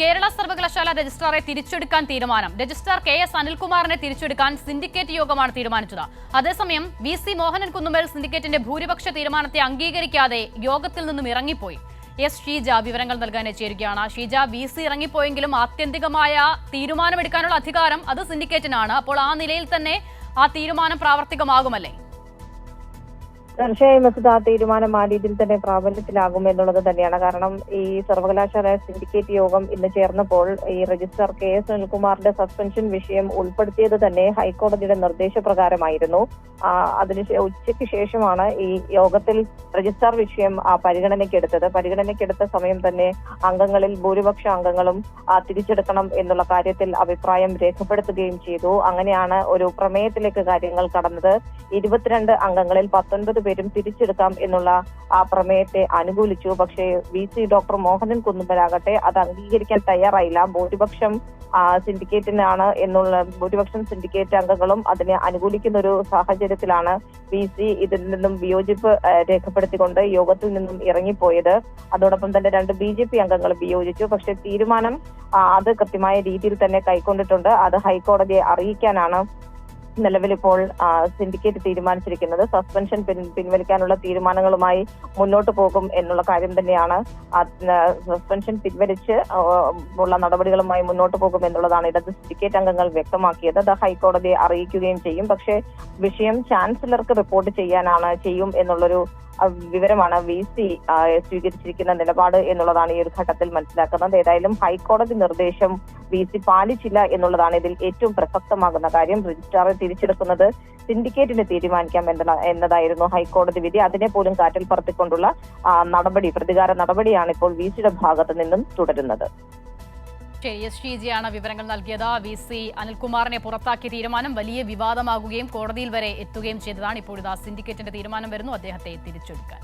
കേരള സർവകലാശാല രജിസ്ട്രാറെ തിരിച്ചെടുക്കാൻ തീരുമാനം. രജിസ്ട്രാർ കെ എസ് അനിൽകുമാറിനെ തിരിച്ചെടുക്കാൻ സിൻഡിക്കേറ്റ് യോഗമാണ് തീരുമാനിച്ചത്. അതേസമയം വി സി മോഹനൻ കുന്നുമേൽ സിൻഡിക്കേറ്റിന്റെ ഭൂരിപക്ഷ തീരുമാനത്തെ അംഗീകരിക്കാതെ യോഗത്തിൽ നിന്നും ഇറങ്ങിപ്പോയി. എസ് ഷീജ വിവരങ്ങൾ നൽകാൻ ചേരുകയാണ്. ഷീജ വി സി ഇറങ്ങിപ്പോയെങ്കിലും ആത്യന്തികമായ തീരുമാനമെടുക്കാനുള്ള അധികാരം അത് സിൻഡിക്കേറ്റിനാണ്. അപ്പോൾ ആ നിലയിൽ തന്നെ ആ തീരുമാനം പ്രാവർത്തികമാകുമല്ലേ? തീർച്ചയായും മസൂദ് ആ തീരുമാനം ആ രീതിയിൽ തന്നെ പ്രാബല്യത്തിലാകും എന്നുള്ളത് തന്നെയാണ്. കാരണം ഈ സർവകലാശാല സിൻഡിക്കേറ്റ് യോഗം ഇന്ന് ചേർന്നപ്പോൾ ഈ രജിസ്റ്റർ കെ എസ് സുനിൽകുമാറിന്റെ സസ്പെൻഷൻ വിഷയം ഉൾപ്പെടുത്തിയത് തന്നെ ഹൈക്കോടതിയുടെ നിർദ്ദേശപ്രകാരമായിരുന്നു. അതിന് ഉച്ചയ്ക്ക് ശേഷമാണ് ഈ യോഗത്തിൽ രജിസ്റ്റർ വിഷയം പരിഗണനയ്ക്കെടുത്തത്. പരിഗണനയ്ക്കെടുത്ത സമയം തന്നെ അംഗങ്ങളിൽ ഭൂരിപക്ഷ അംഗങ്ങളും തിരിച്ചെടുക്കണം എന്നുള്ള കാര്യത്തിൽ അഭിപ്രായം രേഖപ്പെടുത്തുകയും ചെയ്തു. അങ്ങനെയാണ് ഒരു പ്രമേയത്തിലേക്ക് കാര്യങ്ങൾ കടന്നത്. ഇരുപത്തിരണ്ട് അംഗങ്ങളിൽ പത്തൊൻപത് പേരും തിരിച്ചെടുക്കാം എന്നുള്ള ആ പ്രമേയത്തെ അനുകൂലിച്ചു. പക്ഷേ വി സി ഡോക്ടർ മോഹനൻ കുന്നുമ്പലാകട്ടെ അത് അംഗീകരിക്കാൻ തയ്യാറായില്ല. ഭൂരിപക്ഷം സിൻഡിക്കേറ്റിനാണ് എന്നുള്ള ഭൂരിപക്ഷം സിൻഡിക്കേറ്റ് അംഗങ്ങളും അതിനെ അനുകൂലിക്കുന്ന ഒരു സാഹചര്യത്തിലാണ് വി സി ഇതിൽ നിന്നും വിയോജിപ്പ് രേഖപ്പെടുത്തിക്കൊണ്ട് യോഗത്തിൽ നിന്നും ഇറങ്ങിപ്പോയത്. അതോടൊപ്പം തന്നെ രണ്ട് ബി ജെ പി അംഗങ്ങൾ വിയോജിച്ചു. പക്ഷേ തീരുമാനം അത് കൃത്യമായ രീതിയിൽ തന്നെ കൈക്കൊണ്ടിട്ടുണ്ട്. അത് ഹൈക്കോടതിയെ അറിയിക്കാനാണ് നിലവിലിപ്പോൾ സിൻഡിക്കേറ്റ് തീരുമാനിച്ചിരിക്കുന്നത്. സസ്പെൻഷൻ പിൻ- പിൻവലിക്കാനുള്ള തീരുമാനങ്ങളുമായി മുന്നോട്ട് പോകും എന്നുള്ള കാര്യം തന്നെയാണ്. സസ്പെൻഷൻ പിൻവലിച്ച് ഉള്ള നടപടികളുമായി മുന്നോട്ട് പോകും എന്നുള്ളതാണ് ഇടത് സിൻഡിക്കേറ്റ് അംഗങ്ങൾ വ്യക്തമാക്കിയത്. അത് ഹൈക്കോടതിയെ അറിയിക്കുകയും ചെയ്യും. പക്ഷേ വിഷയം ചാൻസലർക്ക് റിപ്പോർട്ട് ചെയ്യാനാണ് ചെയ്യും എന്നുള്ളൊരു വിവരമാണ് വി സി സ്വീകരിച്ചിരിക്കുന്ന നിലപാട് എന്നുള്ളതാണ് ഈ ഒരു ഘട്ടത്തിൽ മനസ്സിലാക്കുന്നത്. ഏതായാലും ഹൈക്കോടതി നിർദ്ദേശം വി സി പാലിച്ചില്ല എന്നുള്ളതാണ് ഇതിൽ ഏറ്റവും പ്രസക്തമാകുന്ന കാര്യം. രജിസ്ട്രാറെ തിരിച്ചെടുക്കുന്നത് സിൻഡിക്കേറ്റിന് തീരുമാനിക്കാം എന്നത എന്നതായിരുന്നു ഹൈക്കോടതി വിധി. അതിനെ പോലും കാറ്റിൽ പറത്തിക്കൊണ്ടുള്ള നടപടി പ്രതികാര നടപടിയാണ് ഇപ്പോൾ വി സിയുടെ ഭാഗത്ത് നിന്നും തുടരുന്നത്. ശരി എസ് വിവരങ്ങൾ നൽകിയത്. വി സി അനിൽകുമാറിനെ പുറത്താക്കിയ തീരുമാനം വലിയ വിവാദമാകുകയും കോടതിയിൽ വരെ എത്തുകയും ചെയ്തതാണ് ഇപ്പോൾ ഇതാ സിൻഡിക്കേറ്റിന്റെ തീരുമാനം വരുന്നു. അദ്ദേഹത്തെ തിരിച്ചെടുക്കാൻ